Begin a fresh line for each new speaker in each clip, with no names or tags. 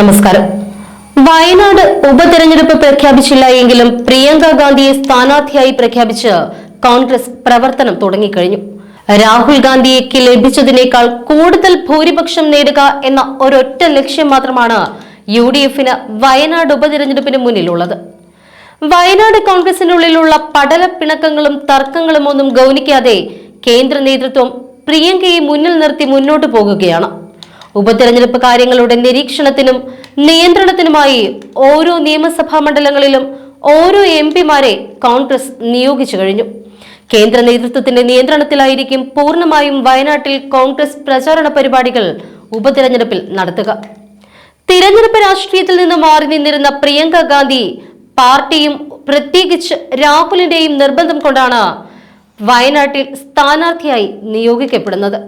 നമസ്കാരം. വയനാട് ഉപതെരഞ്ഞെടുപ്പ് പ്രഖ്യാപിച്ചില്ല എങ്കിലും പ്രിയങ്ക ഗാന്ധിയെ സ്ഥാനാർത്ഥിയായി പ്രഖ്യാപിച്ച് കോൺഗ്രസ് പ്രവർത്തനം തുടങ്ങിക്കഴിഞ്ഞു. രാഹുൽ ഗാന്ധിക്ക് ലഭിച്ചതിനേക്കാൾ കൂടുതൽ ഭൂരിപക്ഷം നേടുക എന്ന ഒരൊറ്റ ലക്ഷ്യം മാത്രമാണ് യു ഡി എഫിന് വയനാട് ഉപതെരഞ്ഞെടുപ്പിന് മുന്നിലുള്ളത്. വയനാട് കോൺഗ്രസിനുള്ളിലുള്ള പടല പിണക്കങ്ങളും തർക്കങ്ങളും ഒന്നും ഗൗനിക്കാതെ കേന്ദ്ര നേതൃത്വം പ്രിയങ്കയെ മുന്നിൽ നിർത്തി മുന്നോട്ടു പോകുകയാണ്. ഉപതെരഞ്ഞെടുപ്പ് കാര്യങ്ങളുടെ നിരീക്ഷണത്തിനും നിയന്ത്രണത്തിനുമായി ഓരോ നിയമസഭാ മണ്ഡലങ്ങളിലും ഓരോ എം പിമാരെ കോൺഗ്രസ് നിയോഗിച്ചു കഴിഞ്ഞു. കേന്ദ്ര നേതൃത്വത്തിന്റെ നിയന്ത്രണത്തിലായിരിക്കും പൂർണമായും വയനാട്ടിൽ കോൺഗ്രസ് പ്രചാരണ പരിപാടികൾ ഉപതെരഞ്ഞെടുപ്പിൽ നടത്തുക. തിരഞ്ഞെടുപ്പ് രാഷ്ട്രീയത്തിൽ നിന്ന് മാറി നിന്നിരുന്ന പ്രിയങ്ക ഗാന്ധി പാർട്ടിയും പ്രത്യേകിച്ച് രാഹുലിന്റെയും നിർബന്ധം കൊണ്ടാണ് വയനാട്ടിൽ സ്ഥാനാർത്ഥിയായി നിയോഗിക്കപ്പെടുന്നത്.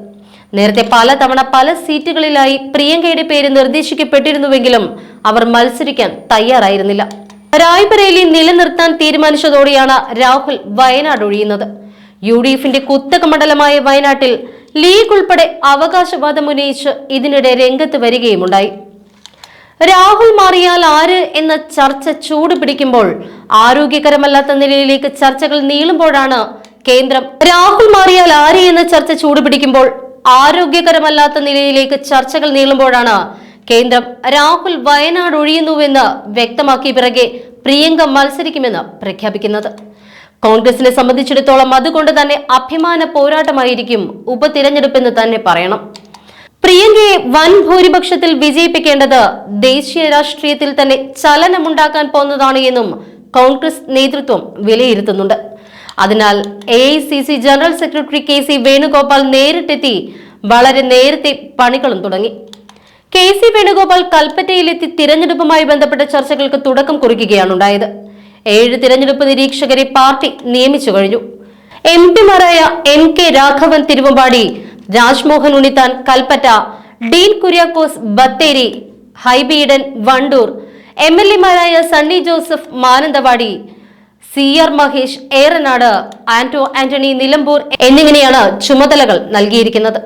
നേരത്തെ പലതവണ പല സീറ്റുകളിലായി പ്രിയങ്കയുടെ പേര് നിർദ്ദേശിക്കപ്പെട്ടിരുന്നുവെങ്കിലും അവർ മത്സരിക്കാൻ തയ്യാറായിരുന്നില്ല. റായ്ബറേലി നിലനിർത്താൻ തീരുമാനിച്ചതോടെയാണ് രാഹുൽ വയനാട് ഒഴിയുന്നത്. യു ഡി എഫിന്റെ കുത്തക മണ്ഡലമായ വയനാട്ടിൽ ലീഗ് ഉൾപ്പെടെ അവകാശവാദം ഉന്നയിച്ച് ഇതിനിടെ രംഗത്ത് വരികയുമുണ്ടായി. രാഹുൽ മാറിയാൽ ആര് എന്ന ചർച്ച ചൂട് പിടിക്കുമ്പോൾ ആരോഗ്യകരമല്ലാത്ത നിലയിലേക്ക് ചർച്ചകൾ നീളുമ്പോഴാണ് കേന്ദ്രം. രാഹുൽ മാറിയാൽ ആര് എന്ന ചർച്ച ചൂട് പിടിക്കുമ്പോൾ ആരോഗ്യകരമല്ലാത്ത നിലയിലേക്ക് ചർച്ചകൾ നീളുമ്പോഴാണ് കേന്ദ്രം രാഹുൽ വയനാട് ഒഴിയുന്നുവെന്ന് വ്യക്തമാക്കിയ പിറകെ പ്രിയങ്ക മത്സരിക്കുമെന്ന് പ്രഖ്യാപിക്കുന്നത്. കോൺഗ്രസിനെ സംബന്ധിച്ചിടത്തോളം അതുകൊണ്ട് തന്നെ അഭിമാന പോരാട്ടമായിരിക്കും ഉപതിരഞ്ഞെടുപ്പെന്ന് തന്നെ പറയണം. പ്രിയങ്കയെ വൻ ഭൂരിപക്ഷത്തിൽ വിജയിപ്പിക്കേണ്ടത് ദേശീയ രാഷ്ട്രീയത്തിൽ തന്നെ ചലനമുണ്ടാക്കാൻ പോകുന്നതാണ് എന്നും കോൺഗ്രസ് നേതൃത്വം വിലയിരുത്തുന്നുണ്ട്. അതിനാൽ A I C C general secretary K C Venugopal നേരിട്ടെത്തി. വളരെ നേരത്തെ പണികളും തുടങ്ങി. കെ സി വേണുഗോപാൽ കൽപ്പറ്റയിലെത്തി തിരഞ്ഞെടുപ്പുമായി ബന്ധപ്പെട്ട ചർച്ചകൾക്ക് തുടക്കം കുറിക്കുകയാണ് ഉണ്ടായത്. ഏഴ് തിരഞ്ഞെടുപ്പ് നിരീക്ഷകരെ പാർട്ടി നിയമിച്ചു കഴിഞ്ഞു. M പിമാരായ M K Raghavan Thiruvambady Rajmohan Unnithan Kalpetta Dean Kuriakose Bathery Hibi Eden Wandoor M L എമാരായ Sunny Joseph Mananthavady C R Mahesh Eranad Anto Antony Nilambur എന്നിങ്ങനെയാണ് ചുമതലകൾ നൽകിയിരിക്കുന്നത്.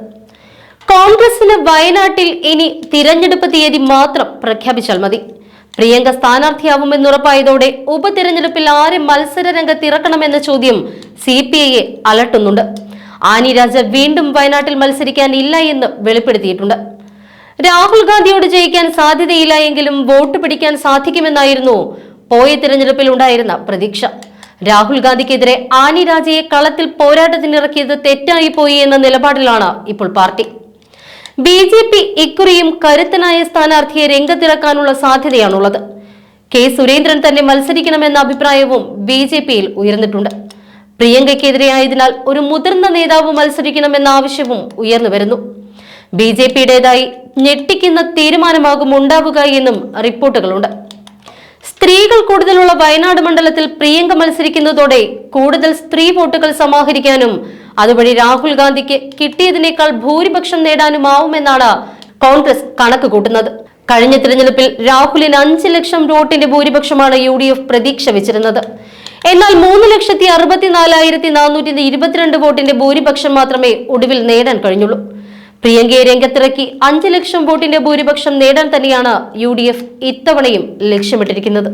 കോൺഗ്രസിന് വയനാട്ടിൽ ഇനി തിരഞ്ഞെടുപ്പ് തീയതി മാത്രം പ്രഖ്യാപിച്ചാൽ മതി. പ്രിയങ്ക സ്ഥാനാർത്ഥിയാവുമെന്നുറപ്പായതോടെ ഉപതിരഞ്ഞെടുപ്പിൽ ആരെ മത്സര രംഗത്തിറക്കണമെന്ന ചോദ്യം സി പി ഐയെ അലട്ടുന്നുണ്ട്. ആനി രാജ വീണ്ടും വയനാട്ടിൽ മത്സരിക്കാൻ ഇല്ല എന്ന് വെളിപ്പെടുത്തിയിട്ടുണ്ട്. രാഹുൽ ഗാന്ധിയോട് ജയിക്കാൻ സാധ്യതയില്ല എങ്കിലും വോട്ട് പിടിക്കാൻ സാധിക്കുമെന്നായിരുന്നു പോയ തിരഞ്ഞെടുപ്പിൽ ഉണ്ടായിരുന്ന പ്രതീക്ഷ. രാഹുൽ ഗാന്ധിക്കെതിരെ ആനി രാജയെ കളത്തിൽ പോരാട്ടത്തിനിറക്കിയത് തെറ്റായി പോയി എന്ന നിലപാടിലാണ് ഇപ്പോൾ പാർട്ടി. ബി ജെ പി ഇക്കുറിയും കരുത്തനായ സ്ഥാനാർത്ഥിയെ രംഗത്തിറക്കാനുള്ള സാധ്യതയാണുള്ളത്. കെ സുരേന്ദ്രൻ തന്നെ മത്സരിക്കണമെന്ന അഭിപ്രായവും ബി ജെ പിയിൽ ഉയർന്നിട്ടുണ്ട്. പ്രിയങ്കയ്ക്കെതിരെയായതിനാൽ ഒരു മുതിർന്ന നേതാവ് മത്സരിക്കണമെന്ന ആവശ്യവും ഉയർന്നു വരുന്നു. ബി ജെ പിയുടേതായി ഞെട്ടിക്കുന്ന തീരുമാനമാകും ഉണ്ടാവുക എന്നും റിപ്പോർട്ടുകളുണ്ട്. സ്ത്രീകൾ കൂടുതലുള്ള വയനാട് മണ്ഡലത്തിൽ പ്രിയങ്ക മത്സരിക്കുന്നതോടെ കൂടുതൽ സ്ത്രീ വോട്ടുകൾ സമാഹരിക്കാനും അതുവഴി രാഹുൽ ഗാന്ധിക്ക് കിട്ടിയതിനേക്കാൾ ഭൂരിപക്ഷം നേടാനുമാവുമെന്നാണ് കോൺഗ്രസ് കണക്ക് കൂട്ടുന്നത്. കഴിഞ്ഞ തിരഞ്ഞെടുപ്പിൽ രാഹുലിന് അഞ്ച് ലക്ഷം വോട്ടിന്റെ ഭൂരിപക്ഷമാണ് യു ഡി എഫ് പ്രതീക്ഷ വെച്ചിരുന്നത്. എന്നാൽ മൂന്ന് ലക്ഷത്തി അറുപത്തിനാലായിരത്തി നാനൂറ്റി ഇരുപത്തിരണ്ട് വോട്ടിന്റെ ഭൂരിപക്ഷം മാത്രമേ ഒടുവിൽ നേടാൻ കഴിഞ്ഞുള്ളൂ. പ്രിയങ്കയെ രംഗത്തിറക്കി അഞ്ച് ലക്ഷം വോട്ടിന്റെ ഭൂരിപക്ഷം നേടാൻ തന്നെയാണ് യു ഡി എഫ് ഇത്തവണയും ലക്ഷ്യമിട്ടിരിക്കുന്നത്.